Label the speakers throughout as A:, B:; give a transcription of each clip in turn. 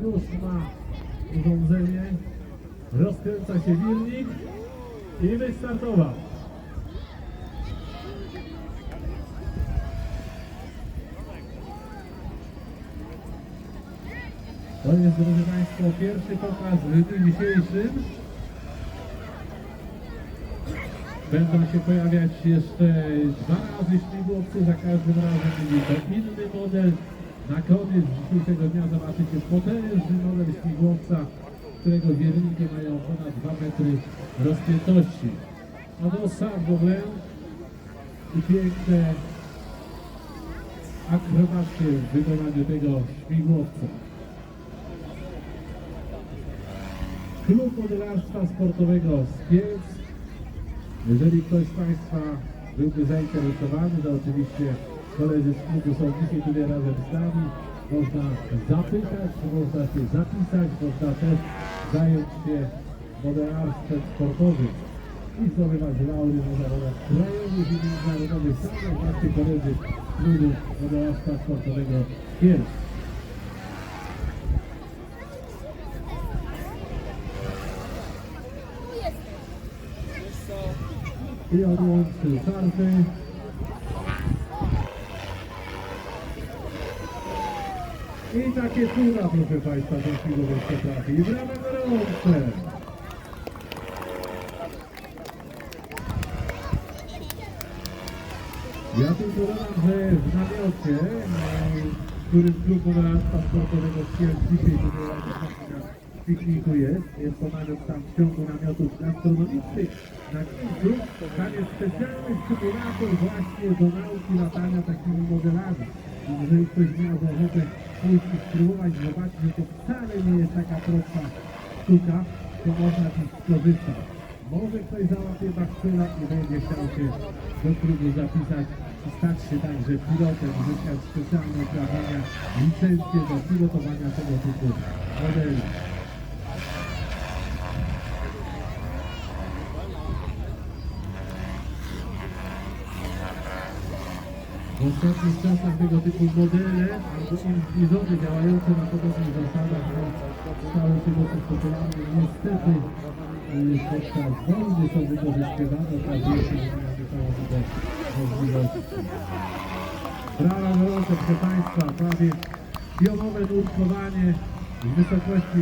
A: Już ma urządzenie, rozkręca się wilnik i wystartował. To jest, drodzy Państwo, pierwszy pokaz w dniu dzisiejszym. Będą się pojawiać jeszcze dwa razy śmigłowce, za każdym razem będzie inny model. Na koniec dzisiejszego dnia zobaczycie potężny model śmigłowca, którego wierniki mają ponad 2 metry rozpiętości. No to sam w ogóle i piękne akrobacje w wykonaniu tego śmigłowca. Klub Modelarstwa Sportowego z Kielc. Jeżeli ktoś z Państwa byłby zainteresowany, to oczywiście koledzy z klubu są dzisiaj tutaj razem z nami. Można zapytać, można się zapisać, można też zająć się modelarstwem sportowym i zdobywać laury zawodach krajowych i międzynarodowych. Jak właśnie koledzy z klubu modelarstwa sportowego Kielc. I odłączył karty. I takie cuda, proszę Państwa, do chwilowej potrafi. I brawa gorące. Ja tylko dodam, że w namiocie, w którym klub modelarstwa sportowego Kielc dzisiaj w pikniku jest, jest to namiot tam w ciągu namiotów gastronomicznych. Na końcu tam jest specjalny symulator właśnie do nauki latania takimi modelami. Jeżeli ktoś miał ochotę pójść i spróbować, zobaczyć, że to wcale nie jest taka prosta sztuka, to można nich skorzystać. Może ktoś załapie bakcyla i będzie chciał się do klubu zapisać i stać się także pilotem, uzyskać specjalne uprawnienia, licencje do pilotowania tego typu modeli. W ostatnich czasach tego typu modele albo inkluzony działające na podobnych zasadach no, stały się dosyć popularne. Niestety y, podczas wojny są wykorzystywane, się, że mamy całą możliwości. Brawa gorące, proszę Państwa, prawie pionowe nurkowanie z wysokości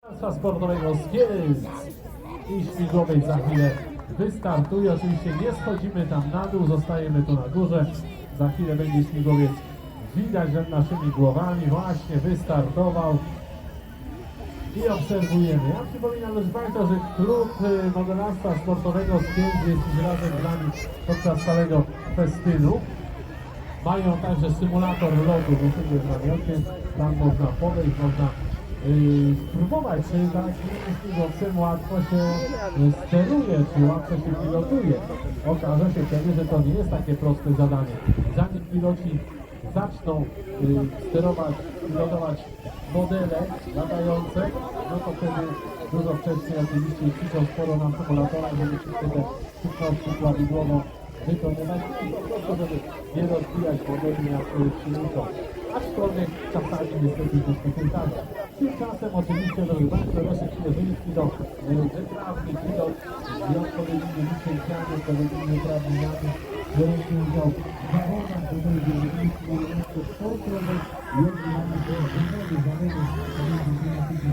A: Państwa Sportowego z Kielc i śmigłowej za chwilę wystartuje. Oczywiście nie schodzimy tam na dół, zostajemy tu na górze. Za chwilę będzie śmigłowiec widać nad naszymi głowami. Właśnie wystartował i obserwujemy. Ja przypominam, proszę Państwa, że klub y, modelarstwa sportowego z Kielc jest dziś razem z nami podczas całego festynu. Mają także symulator lotu do siebie w namiocie. Tam można podejść, można yy, spróbować, czy tak śmigłowcem łatwo się yy, steruje, czy łatwo się pilotuje. Okaże się wtedy, że to nie jest takie proste zadanie. Zanim piloci zaczną yy, sterować, pilotować modele latające, no to wtedy dużo wcześniej oczywiście ćwiczą sporo na symulatorach, żeby wszystkie te szybkości prawidłowo wykonywać i po prostu, żeby nie modeli na swoich silnikach. Aczkolwiek czasami niestety się zdarza. Tymczasem oczywiście, drodzy Państwo, Leszek Śnieżyński to e, wyprawny pilot z odpowiednimi licencjami, odpowiednimi uprawnieniami, biorący udział w zawodach tutaj w Wielkim Miejscu Sportowych i jedni mamy też wymody zawodów pomiędzy tymi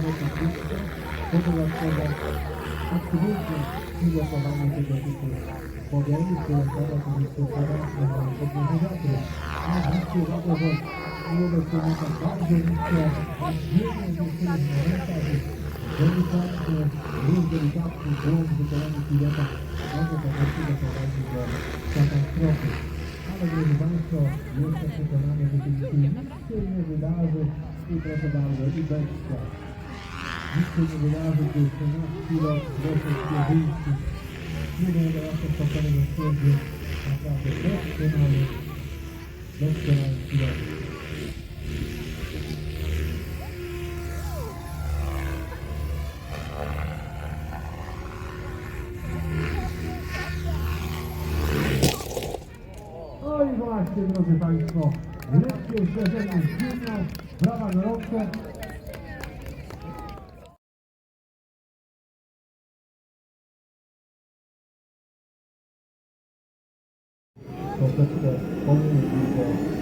A: z swoje możliwości i a tak typu modeli, które teraz oczywiście teraz na podwórzu wiatru. No, zwróćcie uwagę, że młode kierunka bardzo nisko, wiele niektórych momentach jest delikatny, ruch delikatny, błąd w wykonaniu pilota może po prostu doprowadzić do katastrofy. Ale drodzy Państwo, jestem przekonany, że się nic się nie wydarzy i proszę bardzo, i bez strachu. Nic się nie wydarzy, gdy nasz pilot Leszek Pierzyński nie będę jasno sposobem stwierdził naprawdę doskonały, doskonały pilot.
B: No i właśnie, drodzy Państwo, lekkie uderzenie z ziemią, brawa gorące.
A: 그것도 어느
B: 일이고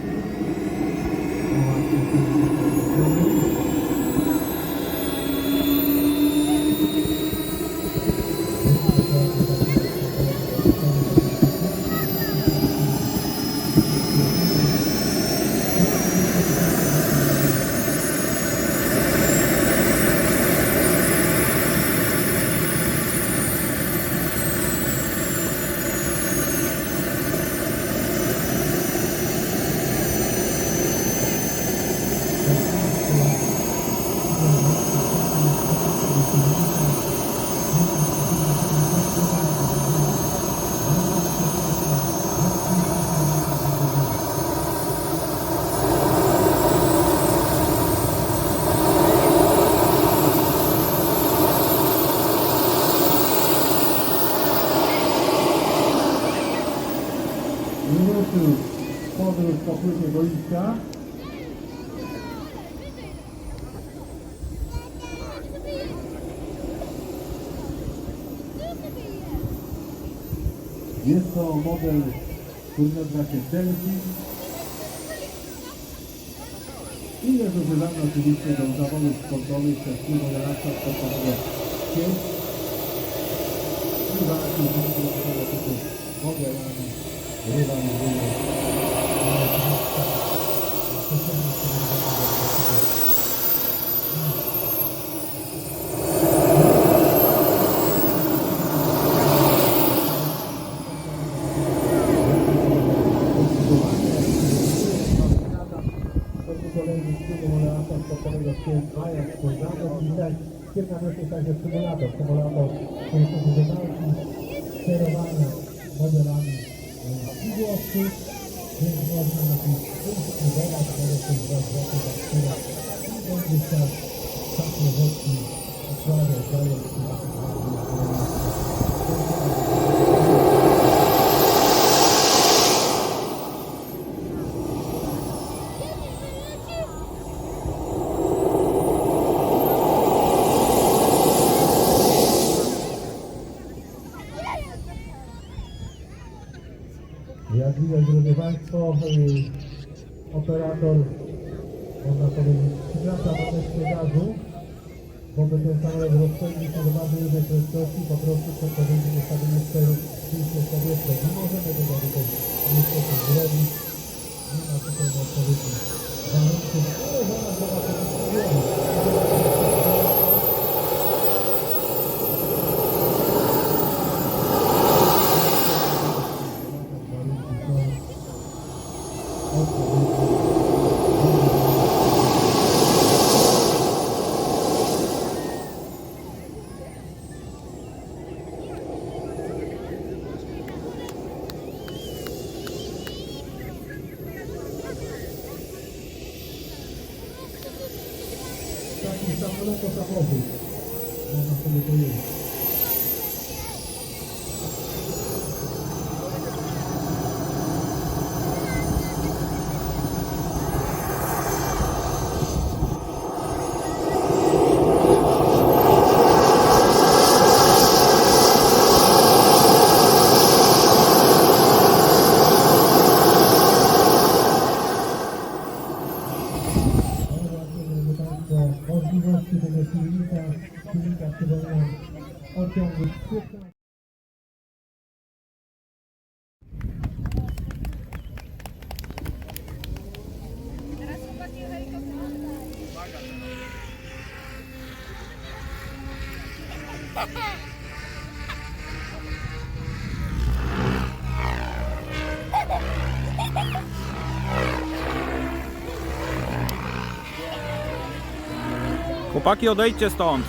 B: płycie boiska. Jest to model, który nazywa się Delphi. I jest używany oczywiście do zawodów sportowych przez firmę Relaksa Sportowego Kiel. I walki z tego typu modelami rywalizuje.
A: Symulator sportowego CSA, jak spojrzano dzisiaj, świetna rzecz jest także symulator, symulator, który służy do nauki sterowania modelami śmigłowców, więc można na tym spróbować, może się dwa zwroty tak chwila i będzie czas czas rozwójki układu, dalej Jak widać, drodzy Państwo, operator, można powiedzieć, przykracza gazu, bo by ten samolot rozpędził się do bardzo dużej prędkości, po prostu przed podjęciem ustawienia steru pięknie powietrze. Nie możemy tego tutaj niestety zrobić, nie ma tutaj na odpowiedzi warunków, ale żona droga to jest samolot to samochód. Można sobie powiedzieć. Ale właśnie, drodzy Państwo, można
C: możliwości
A: Chłopaki, odejdźcie stąd.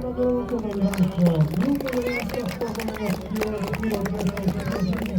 A: の道路となります。